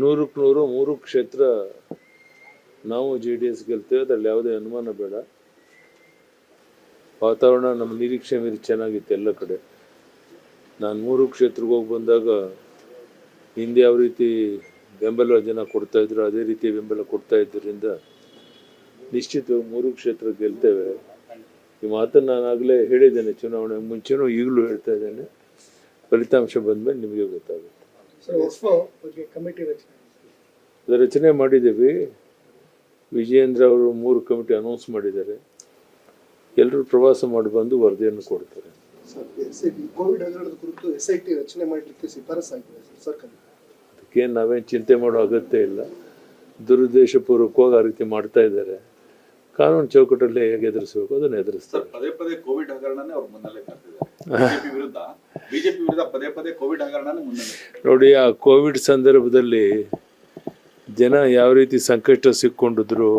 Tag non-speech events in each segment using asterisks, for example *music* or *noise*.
ನೂರಕ್ಕೆ ನೂರು ಮೂರು ಕ್ಷೇತ್ರ ನಾವು ಜೆ ಡಿ ಎಸ್ ಗೆಲ್ತೇವೆ, ಅದ್ರಲ್ಲಿ ಯಾವುದೇ ಅನುಮಾನ ಬೇಡ. ವಾತಾವರಣ ನಮ್ಮ ನಿರೀಕ್ಷೆ ಮೀರಿ ಚೆನ್ನಾಗಿತ್ತು ಎಲ್ಲ ಕಡೆ. ನಾನು ಮೂರು ಕ್ಷೇತ್ರಕ್ಕೆ ಹೋಗಿ ಬಂದಾಗ ಹಿಂದೆ ಯಾವ ರೀತಿ ಬೆಂಬಲ ಜನ ಕೊಡ್ತಾ ಇದ್ರು, ಅದೇ ರೀತಿ ಬೆಂಬಲ ಕೊಡ್ತಾ ಇದ್ದರಿಂದ ನಿಶ್ಚಿತವಾಗಿ ಮೂರು ಕ್ಷೇತ್ರ ಗೆಲ್ತೇವೆ. ಈ ಮಾತನ್ನು ನಾನು ಆಗಲೇ ಹೇಳಿದ್ದೇನೆ, ಚುನಾವಣೆ ಮುಂಚೆನೂ ಈಗಲೂ ಹೇಳ್ತಾ ಇದ್ದೇನೆ. ಫಲಿತಾಂಶ ಬಂದಮೇಲೆ ನಿಮಗೆ ಗೊತ್ತಾಗುತ್ತೆ. ಸರ್ ವಕ್ಫ್ ಬಗ್ಗೆ ಕಮಿಟಿ ರಚನೆ ಅದು ರಚನೆ ಮಾಡಿದ್ದೀವಿ. ವಿಜಯೇಂದ್ರ ಅವರು ಮೂರು ಕಮಿಟಿ ಅನೌನ್ಸ್ ಮಾಡಿದ್ದಾರೆ. ಎಲ್ಲರೂ ಪ್ರವಾಸ ಮಾಡಿ ಬಂದು ವರದಿಯನ್ನು ಕೊಡ್ತಾರೆ. Sir S I T covid ಹಗರಣದ ಕುರಿತು ಎಸ್ ಐ ಟಿ ರಚನೆ ಮಾಡಲಿಕ್ಕೆ ಶಿಫಾರಸ್ ಆಗಿದೆ ಸರ್ ಸರ್ಕಾರ. ಅದಕ್ಕೆ ನಾವೇನು ಚಿಂತೆ ಮಾಡೋ ಅಗತ್ಯ ಇಲ್ಲ. ದುರುದ್ದೇಶಪೂರ್ವಕವಾಗಿ ಆ ರೀತಿ ಮಾಡ್ತಾ ಇದ್ದಾರೆ. ಕಾನೂನು ಚೌಕಟ್ಟಲ್ಲಿ ಹೇಗೆ ಎದುರಿಸಬೇಕು ಅದನ್ನು ಎದುರಿಸ್ತಾರೆ. ಪದೇ ಪದೇ ಕೋವಿಡ್ ಹಗರಣನೇ ಅವ್ರ ಮುನ್ನೆಲೆ ತರ್ತಿದ್ದಾರೆ *laughs* ಬಿಜೆಪಿ ವಿರುದ್ಧ ಪದೇ ಪದೇ ಕೋವಿಡ್ ಹಗರಣ ನೋಡಿ, ಆ ಕೋವಿಡ್ ಸಂದರ್ಭದಲ್ಲಿ ಜನ ಯಾವ ರೀತಿ ಸಂಕಷ್ಟ ಸಿಕ್ಕೊಂಡಿದ್ರು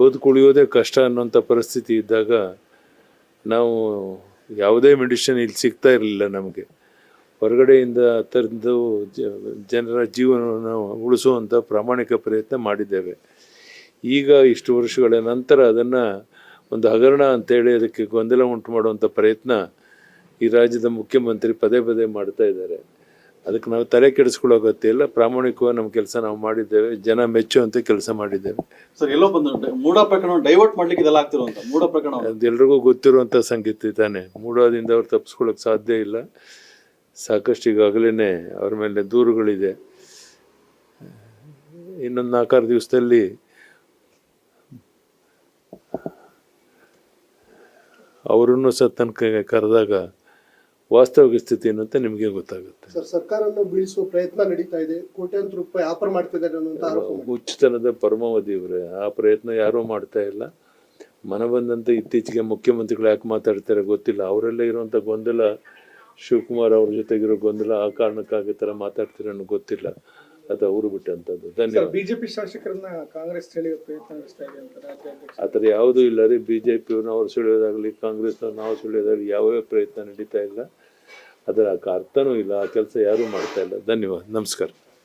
ಬದುಕುಳಿಯೋದೇ ಕಷ್ಟ ಅನ್ನೋಂಥ ಪರಿಸ್ಥಿತಿ ಇದ್ದಾಗ ನಾವು ಯಾವುದೇ ಮೆಡಿಷನ್ ಇಲ್ಲಿ ಸಿಗ್ತಾ ಇರಲಿಲ್ಲ ನಮಗೆ. ಹೊರಗಡೆಯಿಂದ ತರದು ಜನರ ಜೀವನವನ್ನು ಉಳಿಸುವಂಥ ಪ್ರಾಮಾಣಿಕ ಪ್ರಯತ್ನ ಮಾಡಿದ್ದೇವೆ. ಈಗ ಇಷ್ಟು ವರ್ಷಗಳ ನಂತರ ಅದನ್ನು ಒಂದು ಹಗರಣ ಅಂತೇಳಿ ಅದಕ್ಕೆ ಗೊಂದಲ ಉಂಟು ಮಾಡುವಂಥ ಪ್ರಯತ್ನ ಈ ರಾಜ್ಯದ ಮುಖ್ಯಮಂತ್ರಿ ಪದೇ ಪದೇ ಮಾಡ್ತಾ ಇದ್ದಾರೆ. ಅದಕ್ಕೆ ನಾವು ತಲೆ ಕೆಡಿಸ್ಕೊಳ್ಳೋ ಅಗತ್ಯ ಇಲ್ಲ. ಪ್ರಾಮಾಣಿಕವಾಗಿ ನಮ್ಮ ಕೆಲಸ ನಾವು ಮಾಡಿದ್ದೇವೆ. ಜನ ಮೆಚ್ಚುವಂತೆ ಕೆಲಸ ಮಾಡಿದ್ದೇವೆ. ಸರ್ ಎಲ್ಲೋ ಬಂದು ಮೂಢ ಮೂಡ ಪ್ರಕರಣ ಡೈವರ್ಟ್ ಮಾಡ್ಲಿಕ್ಕೆ ಇದೆಲ್ಲ ಆಗ್ತಿರುವಂತ ಮೂಡ ಪ್ರಕರಣ ಅದೆಲ್ರಿಗೂ ಗೊತ್ತಿರುವಂಥ ಸಂಗೀತ ತಾನೆ. ಮೂಡೋದಿಂದ ಅವ್ರು ತಪ್ಪಿಸ್ಕೊಳ್ಳೋಕೆ ಸಾಧ್ಯ ಇಲ್ಲ. ಸಾಕಷ್ಟು ಈಗಾಗಲೇ ಅವ್ರ ಮೇಲೆ ದೂರುಗಳಿದೆ. ಇನ್ನೊಂದು ನಾಲ್ಕಾರು ದಿವಸದಲ್ಲಿ ಅವರನ್ನು ಸಹ ತನಕ ಕರೆದಾಗ ವಾಸ್ತವಿಕ ಸ್ಥಿತಿ ಏನಂತ ನಿಮಗೆ ಗೊತ್ತಾಗುತ್ತೆ. ಸರ್ ಸರ್ಕಾರವನ್ನು ಬೀಳಿಸುವ ಪ್ರಯತ್ನ ನಡೀತಾ ಇದೆ. ಕೋಟ್ಯಾಂತರ ರೂಪಾಯಿ ಆಫರ್ ಮಾಡ್ತಿದ್ದಾರೆ ಆರೋಪ. ಹುಚ್ಚುತನದ ಪರಮಾವಧಿ ಇವರೇ. ಆ ಪ್ರಯತ್ನ ಯಾರೂ ಮಾಡ್ತಾ ಇಲ್ಲ. ಮನ ಬಂದಂತೆ ಇತ್ತೀಚೆಗೆ ಮುಖ್ಯಮಂತ್ರಿಗಳು ಯಾಕೆ ಮಾತಾಡ್ತಾರೆ ಗೊತ್ತಿಲ್ಲ. ಅವರೆಲ್ಲ ಇರುವಂಥ ಗೊಂದಲ ಶಿವಕುಮಾರ್ ಅವ್ರ ಜೊತೆಗಿರೋ ಗೊಂದಲ ಆ ಕಾರಣಕ್ಕಾಗಿ ಥರ ಮಾತಾಡ್ತೀರ ಅನ್ನೋ ಗೊತ್ತಿಲ್ಲ. ಅದು ಅವರು ಬಿಟ್ಟಂಥದ್ದು ಧನ್ಯವಾದ. ಬಿಜೆಪಿ ಶಾಸಕರನ್ನ ಕಾಂಗ್ರೆಸ್ ಸೆಳೆಯುವ ಪ್ರಯತ್ನ ನಡೆಸ್ತಾ ಇದೆ ಅಂತ ರಾಜ್ಯಾಧ್ಯಕ್ಷ ಆ ಥರ ಯಾವುದೂ ಇಲ್ಲ ರೀ. ಬಿ ಜೆ ಪಿಯವ್ರನ್ನ ಅವ್ರು ಸೆಳೆಯೋದಾಗಲಿ ಕಾಂಗ್ರೆಸ್ನವ್ರು ನಾವು ಸೆಳೆಯೋದಾಗಲಿ ಯಾವ್ಯಾವ ಪ್ರಯತ್ನ ನಡೀತಾ ಇಲ್ಲ. ಅದರ ಅರ್ಥನೂ ಇಲ್ಲ ಆ ಕೆಲಸ ಯಾರೂ ಮಾಡ್ತಾ ಇಲ್ಲ. ಧನ್ಯವಾದ. ನಮಸ್ಕಾರ.